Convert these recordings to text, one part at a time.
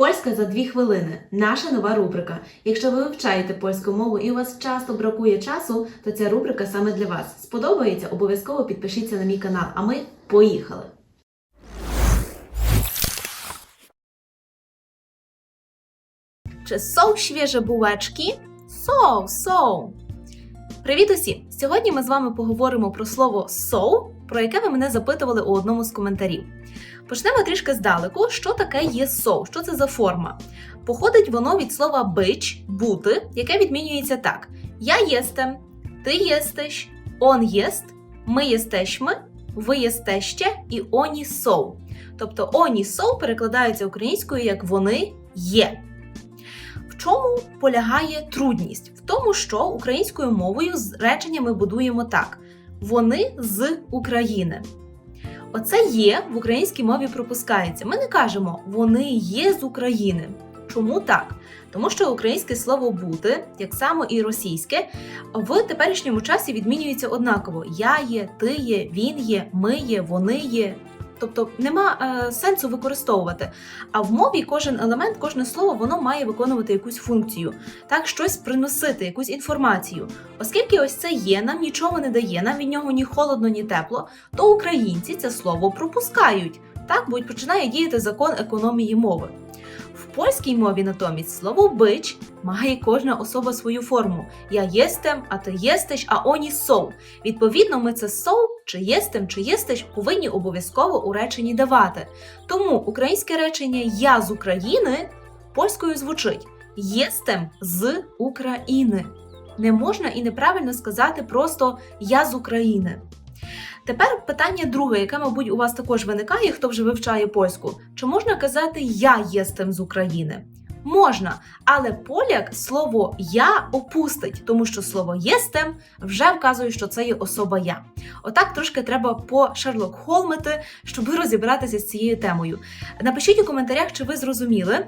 Польська за дві хвилини наша нова рубрика. Якщо ви вивчаєте польську мову і у вас часто бракує часу, то ця рубрика саме для вас. Сподобається? Обов'язково підпишіться на мій канал. А ми поїхали! Czy są świeże bułeczki? Są, są. Привіт усім! Сьогодні ми з вами поговоримо про слово «so», про яке ви мене запитували у одному з коментарів. Почнемо трішки здалеку, що таке є «so», що це за форма. Походить воно від слова бич бути, яке відмінюється так: Я єстем, ти єстеш, он єст, ми єстешми, ви єстеще і оні соу. Тобто оні соу перекладається українською як вони є. Чому полягає трудність? В тому, що українською мовою з реченнями будуємо так: вони з України. Оце є в українській мові пропускається. Ми не кажемо вони є з України. Чому так? Тому що українське слово бути, як само і російське, в теперішньому часі відмінюється однаково: я є, ти є, він є, ми є, вони є. Тобто нема е, сенсу використовувати. А в мові кожен елемент, кожне слово, воно має виконувати якусь функцію, так щось приносити, якусь інформацію. Оскільки ось це є, нам нічого не дає, нам від нього ні холодно, ні тепло, то українці це слово пропускають. Так, бо починає діяти закон економії мови. В польській мові натомість слово бич має кожна особа свою форму. Я єстем, а ти єстеш, а оні соу. Відповідно, ми це соу, чи єстем, чи єстеш повинні обов'язково у реченні давати. Тому українське речення Я з України польською звучить єстем з України. Не можна і неправильно сказати просто Я з України. Тепер питання друге, яке, мабуть, у вас також виникає, хто вже вивчає польську. Чи можна казати Я єстем з України? Можна, але поляк слово я опустить, тому що слово єстем вже вказує, що це є особа я. Отак трошки треба по Шерлок Холмити, щоб розібратися з цією темою. Напишіть у коментарях, чи ви зрозуміли.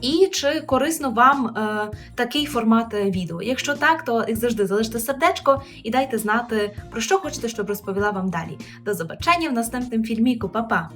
І чи корисно вам е, такий формат е, відео? Якщо так, то як завжди залиште сердечко і дайте знати, про що хочете, щоб розповіла вам далі. До побачення в наступному фільміку. Па-па!